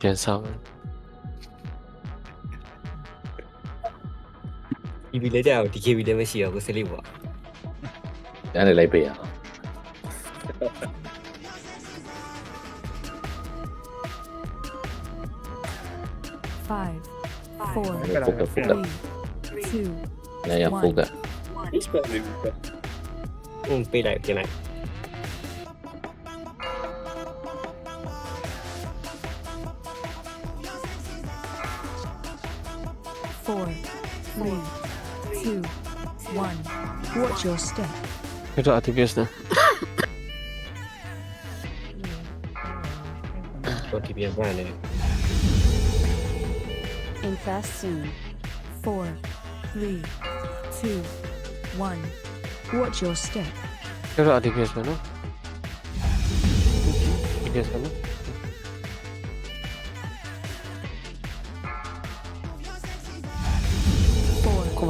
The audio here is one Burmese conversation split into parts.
减伤。你比得掉，你可以比得没事啊，我是六啊。哪里来杯啊？Five, four, three, two, one. 嗯，飞来，飞来。Four, three, two, one. Watch your step. Ito ati na. Fuck if you have In fast soon. Four, three, two, one. Watch your step. Ito ati na no? Ati na no? နော် Four, ကွန်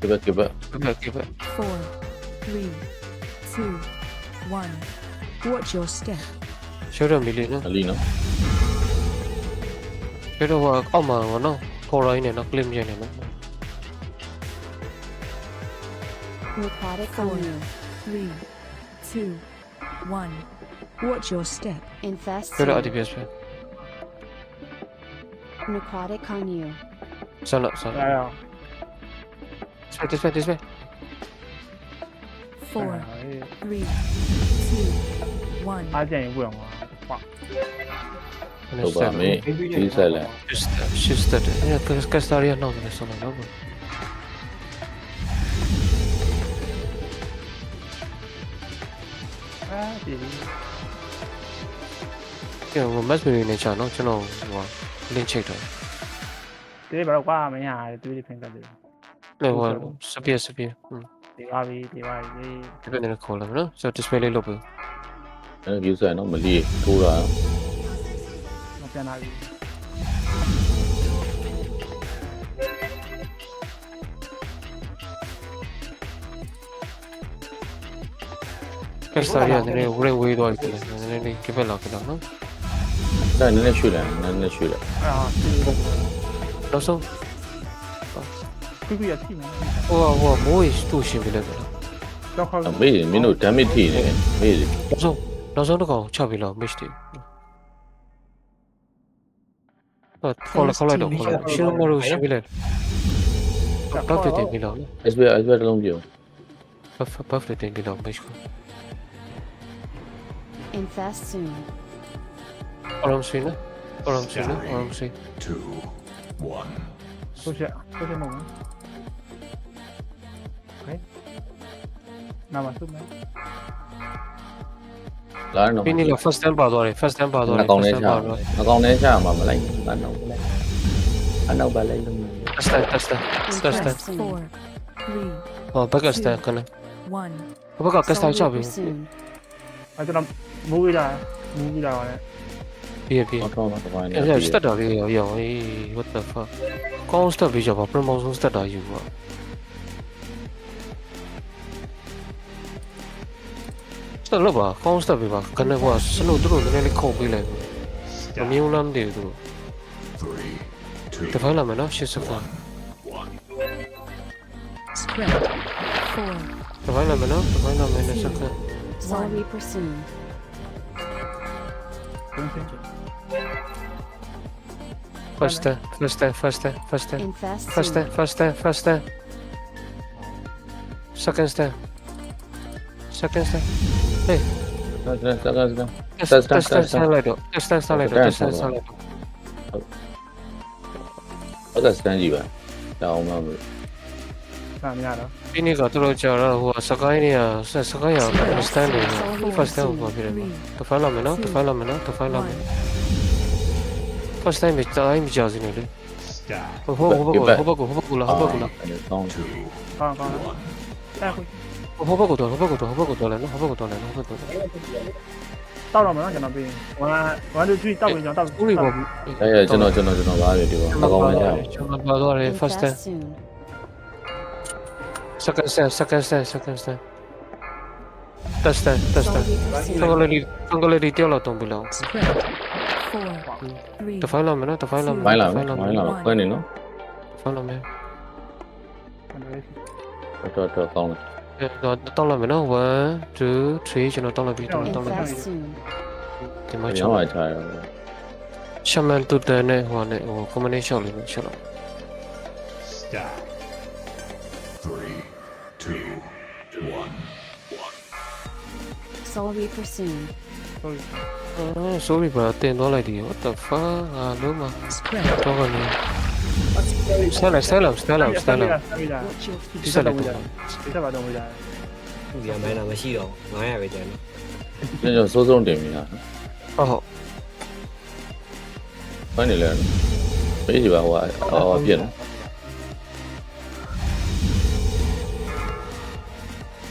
Give it, give it. Give it, give it. Four, three, two, one. Watch your step. Şöyle mi lina? Lina. Şöyle var ama onu kolay ne naklim yani ne? Narcotic Four, three, two, one. Watch your step. Infest. Şöyle hadi bir şey. Narcotic on you. Sana sana. Yeah. This way, this way, this way. Four, three, two, one. အားပြန်ရင်ပွင့်အောင်ပါဟုတ် Ano ba, may diesel eh. Shister, shister. Ano, kastarya na ako na sa mga labo. Ah, dili. Kaya, wala mas may winay siya, no? Sino, wala. Link check to. ဒီဘာလို့ကွာမင်းဟာတူးလေးဖိန်ကလေး No, Sophia, Sophia. Hmm. திவாவி திவாவி Depende on the call, no? So just play low. எனக்கு use ஆகணும் மல்லிகை கூடா மத்தியானம் ஆவி Questa via ne pure voi due altre, ne che bella che no? நான் நினைச்சுல நான் நினைச்சுல ஆ Lo so? ခွေးခွေးရရှိမှာဟိုဟိုမိုးရီတူရှင်ပြလိုက်တယ်တောက်ခါအမေမင်းတို့ damage ထိနေမေးတယ်နောက်ဆုံးနောက်ဆုံးတစ်ကောင်ချပြီးတော့ miss တယ်တော့ခေါ်လာခေါ်လိုက်တော့ခေါ်လိုက်ရှင်းမလို့ရှင်းပြလိုက်တော့တက်တယ်ပြီလို့ SBR SBR တလုံးပြော buff buff တင်ပြီလို့ miss ကို infest soon Oram swing နော် Oram swing နော် Oram swing 2 1ဟုတ်ရဟုတ်ရမဟုတ် na masuk na. Lỡ nó. Pin là first time bảo rồi, first time bảo rồi. Nó còn đấy sao? Nó còn đấy sao mà mà lấy anh đâu lấy. Anh đâu bà lấy luôn. First time, first time, first time. Oh, bắt cái style cái này. Có bắt cái style cho mình. Anh cho nó mũi ra, mũi ra này. Pia pia. Anh giờ start rồi, rồi, what the fuck. Con start bây giờ bảo promotion start rồi, you. တော်လို့ပါကောင်းစားပြီပါခနဲ့ကွာစလို့တို့လည်းလည်းခေါ်ပေးလိုက်အမျိုးလားမသိဘူးတို့3တဖက်လာမနော်ရှစ်စဖာ1 square 4တဖက်လာမနော်တဖက်လာမနော်စက္ကန့်5 we proceed faster faster faster faster faster faster faster second step. Second step. ဟေး Let's go, let's go. test test test test လိုက်တော့ test test လိုက်တော့ test test လိုက်တော့ ဟုတ်ကဲ့စတန်ကြီးပါ။တောင်းမှမလို့ဒါများတော့ဒီနေ့ကတော်တော်ကြာတော့ဟိုစကိုင်းနေရဆက်စကိုင်းရမစတန်နေဘူး first time ပေါ်ပြတယ်တဖက်လာမယ်နော်တဖက်လာမယ်နော်တဖက်လာမယ် first time ပဲတိုင်းကြာစနေလေဟိုဟိုဟိုဟိုဟိုဟိုဟိုလာဟိုဟိုလာ။တောင်းချူ ကောင်းကောင်းတက်ခွေ ဟိုဘက်ကတော့ဟိုဘက်ကတော့ဟိုဘက်ကတော့လည်းနော်ဟိုဘက်ကတော့လည်းနော်ဟိုဘက်ကတော့တောက်တော့မလားကျွန်တော်ပြီး1 1 2 3တောက်ပြီးကျွန်တော်တောက်ဦးရီပေါ့အဲ့ရကျွန်တော်ကျွန်တော်ကျွန်တော်ပါတယ်ဒီပါအကောင်လည်းရတယ်ကျွန်တော်ပါတော့တယ် first time Invest soon. second time second time second time third time third time Solely ဖန် pursued. ကလေးဖန်ကလေးတယောက်လောက်တုံးပြီလောက် Spread. Four. Three. တဖိုင်းလာမယ်နော်တဖိုင်းလာမယ်မိုင်းလာမိုင်းလာခွဲနေနော်ဖိုင်းလာမယ်တော်တော်ကောင်းတယ်အဲ တော့တောက်လာမယ်နော်1 2 3ကျွန်တော်တောက်လိုက်ပြီတောက်လိုက်တောက်လိုက် Invest soon. ဒီမှာကျွန်ကျွန်တော်တော်ချာရရှမန်တူတန်နဲ့ဟိုနဲ့ဟို combination လေးချက်တော့ Stab. Three, two, one. Solely pursued. ဟုတ်ပြီအာ sorry ပါတင်သွားလိုက်ဒီ what the fuck အာလုံးမ Spread. တော့ကနေဆဲလာဆဲလာဆဲလာဆဲလာဆက်ပြီးတာ Watch your ဒီ feet. ဆက်လိုက်ဒီတော့ဆက်ပါတော့မကြသူကမိုင်းလာမရှိတော့900ပဲကျန်တယ်ကျွန်တော်စိုးစိုးတင်ပြီလားဟုတ်ဟုတ်ခွဲနေလဲပေးကြပါဟိုအော်ပြည့်နော်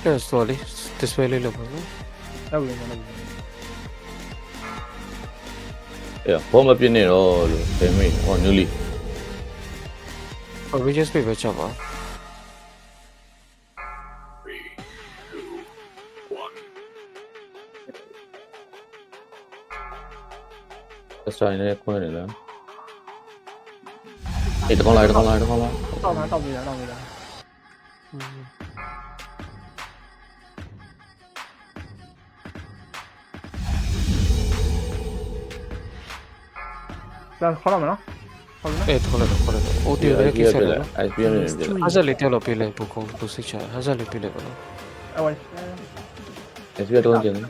အဲ့ sorry display လေးလုပ်ပါနော်ဟုတ်ပြီမဟုတ်ဘူးအေးဘောမပြည့်နေတော့လို့တင်မိဟောနူလီ Oh, we just beat with Java. Three, two, one. Let's try and point it out. เอ็ดกองลอยกองลอยกองลอย到哪儿到不了，到不了。嗯，来，好了没了？ 걸나? 예, 걸어요, 걸어요. 어디 왜 이렇게 세요? 하자리 뛰어라 빌레 보고 보시죠. 하자리 빌레 걸어. 아, 와. 에스비아 돈 되네.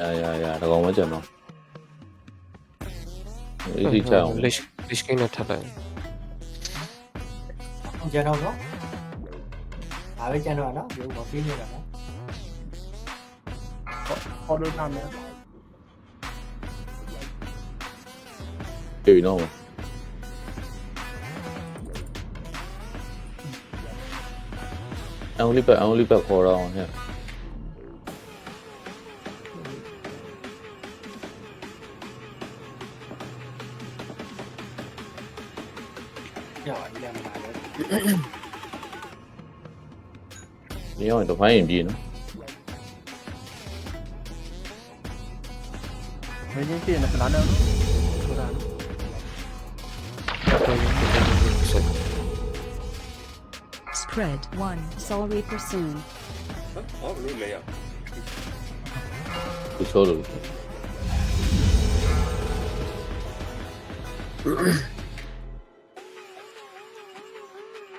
야야야, 내가 뭐지 너? 이리 차. 레시 레시키나 타다. জানাও না আবে জানাও না কেউ কফি নিয়ে না অর্ডার নামে จออยู่นอกวะเอารีบแบบเอารีบแบบโรองเนี่ยเดี๋ยวไอ้เรื่องมาเลยนี่อ่อนตัวไฟอย่ดีเนาะไม่ใช่สินะร้านเดิม Spread one soul reaper soon. Huh? Oh, really? कुछ और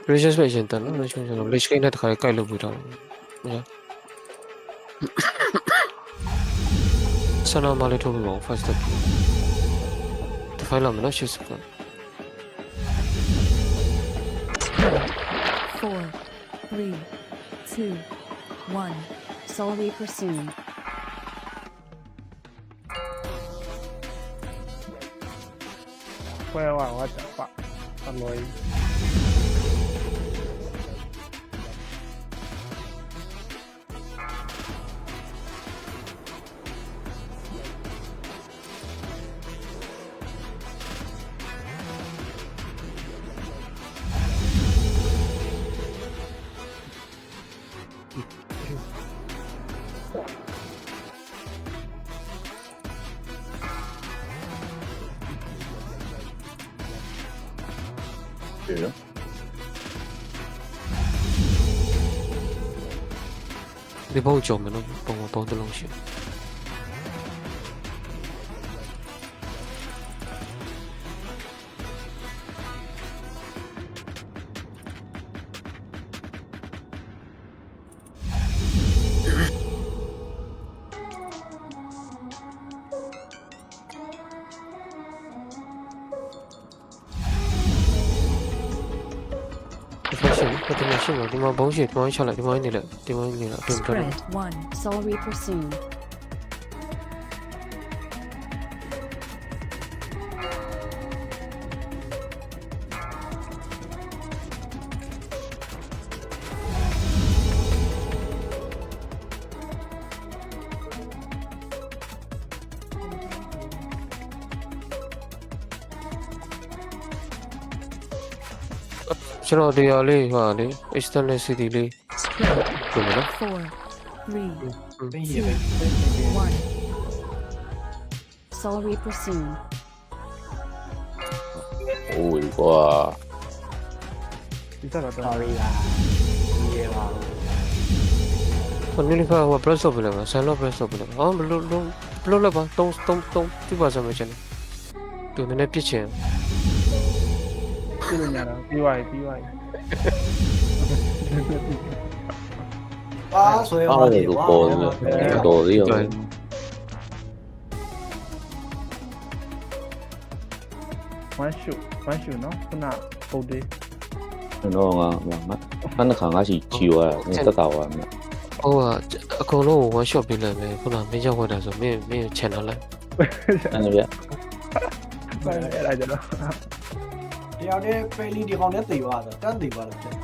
Research patient tan, research patient. Research kaya na takay kaya lubu daw. Sana malit ako first up. Tafay lang na siya sa four, three, two, one. Soul Reaper soon. Wait, wait, what the fuck? Annoying. 你帮我叫门咯，帮我帮得拢去。 ဒီဖက်ရှင်ဒီမှာရှိမှာဒီမှာဘုံရှိဒီမှာချလိုက်ဒီမှာနေလိုက်ဒီမှာနေလိုက်အတွင်းတော့ Spread. One. Solely pursued. ကျွန်တော်တရားလေးဟာလေ external city လေးပြန်မယ်နော် Four, three, ပင်းရပဲပင်းပင်း one. Soul Reaper soon. โอ้ยကွာ ဒီစားတော့ sorry လားဒီရပါ ဟိုနည်းနည်းကဟို press up ပြန်မယ်ဆန်တော့ press up ပြန်မယ်အော်ဘလို့လုံးဘလို့လည်းပါ3 3 3ပြပါစမ်းမယ်ကျွန်တော်သူနည်းနည်းပြစ်ချင် ပြလို့ညာတော့ပြီးသွားပြီပြီးသွားပြီအာဆွဲအောသွား်တယ်လို့ကွာပေါ်တယ်တော်သေးရောဝမ်းရှုဝမ်းရှုနော်ခုနပုတ်သေးတော့ငါငါငါနှစ်ခါငါရှိချီသွားတာတက်တာသွားမယ်ဟိုကအကုန်လုံး one shot ပေးလိုက်မယ်ခုနမင်းရောက်ခွက်တာဆိုမင်းမင်း channel လိုက်အဲ့ဒါပြအဲ့ဒါကြတော့ တယောက်တည်းပိန်လီဒီကောင်နဲ့တေသွားတာတန်းတေသွားတယ်ဖြစ်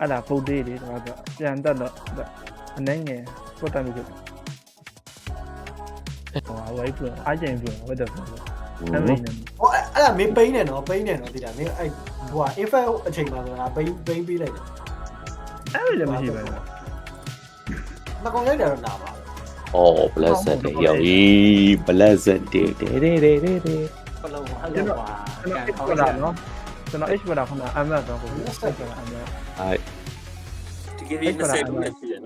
အဲ့ဒါပုတ်သေးလေးတော့ပြန်တက်တော့အနေငယ်ပုတ်တယ်လို့ဟိုဝိုင်းပြန်အားကျင်ပြန်ဝတ်တယ်အဲ့မင်းဟောအဲ့ဒါမင်းပိန်းနေနော်ပိန်းနေနော်တိတာမင်းအဲ့ဟိုက effect အချိန်မှာဆိုတာပိန်းပိန်းပေးလိုက်တယ်အဲ့လည်းမရှိပါဘူးနှစ်ကောင်ရိုက်တယ်တော့နာပါ ပဲအော် blessed တဲ့ရောက်ပြီ blessed တဲ့တဲ့တဲ့တဲ့တဲ့ဘလုံးအဲ့လိုပါကျွန်တော် H ပဒါနော်ကျွန်တော် H ပဒါခုနအမတ်တော့ကို H ပဒါအမတ်အဲ့ဒီကနေ့20ခုနဲ့ပြည့်